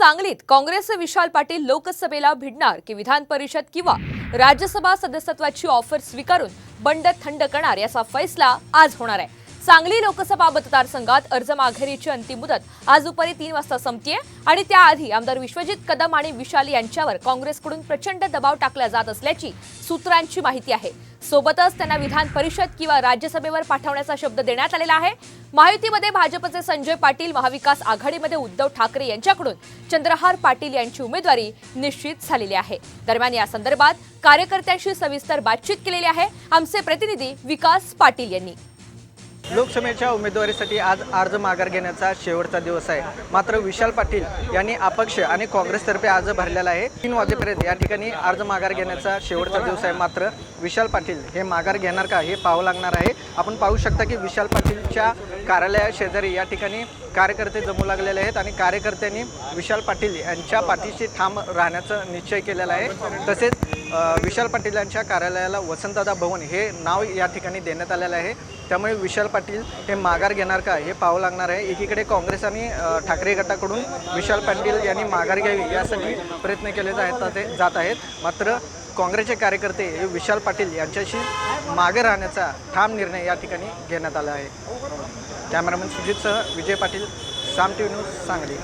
सांगलीत काँग्रेसचे विशाल पाटील लोकसभेला भिडणार की विधान परिषद किंवा राज्यसभा सदस्यत्वाची ऑफर स्वीकारून बंड थंड करणार याचा फैसला आज होणार आहे. सांगली लोकसभा मतदारसंघात अर्ज माघारीची अंतिम मुदत आज दुपारी तीन वाजता संपतीये आणि त्याआधी आमदार विश्वजित कदम आणि विशाल यांच्यावर काँग्रेसकडून प्रचंड दबाव टाकला जात असल्याची सूत्रांची माहिती आहे. सोबतच त्यांना विधान परिषद किंवा राज्यसभेवर पाठवण्याचा शब्द देण्यात आलेला आहे. माहितीमध्ये भाजपचे संजय पाटील महाविकास आघाडीमध्ये उद्धव ठाकरे यांच्याकडून चंद्रहार पाटील यांची उमेदवारी निश्चित झालेली आहे. दरम्यान या संदर्भात कार्यकर्त्यांशी सविस्तर बातचीत केलेली आहे. आमचे प्रतिनिधी विकास पाटील यांनी. लोकसभेच्या उमेदवारीसाठी आज अर्ज माघार घेण्याचा शेवटचा दिवस आहे. मात्र विशाल पाटील यांनी अपक्ष आणि काँग्रेसतर्फे अर्ज भरलेला आहे. तीन वाजेपर्यंत या ठिकाणी अर्ज माघार घेण्याचा शेवटचा दिवस आहे. मात्र विशाल पाटील हे माघार घेणार का हे पाहावं लागणार आहे. आपण पाहू शकता की विशाल पाटीलच्या कार्यालया शेजारी या ठिकाणी कार्यकर्ते जमू लागलेले आहेत आणि कार्यकर्त्यांनी विशाल पाटील यांच्या पाठीशी ठाम राहण्याचा निश्चय केलेला आहे. तसेच विशाल पाटील यांच्या कार्यालयाला वसंतदादा भवन हे नाव या ठिकाणी देण्यात आलेलं आहे. त्यामुळे विशाल पाटील हे माघार घेणार का हे पाहावं लागणार आहे. एकीकडे काँग्रेस आणि ठाकरे गटाकडून विशाल पाटील यांनी माघार घ्यावी यासाठी प्रयत्न केले जात जात आहेत. मात्र काँग्रेसचे कार्यकर्ते हे विशाल पाटील यांच्याशी मागे राहण्याचा ठाम निर्णय या ठिकाणी घेण्यात आला आहे. Cameraman सुजितसह Vijay Patil Saam T V news Sangli.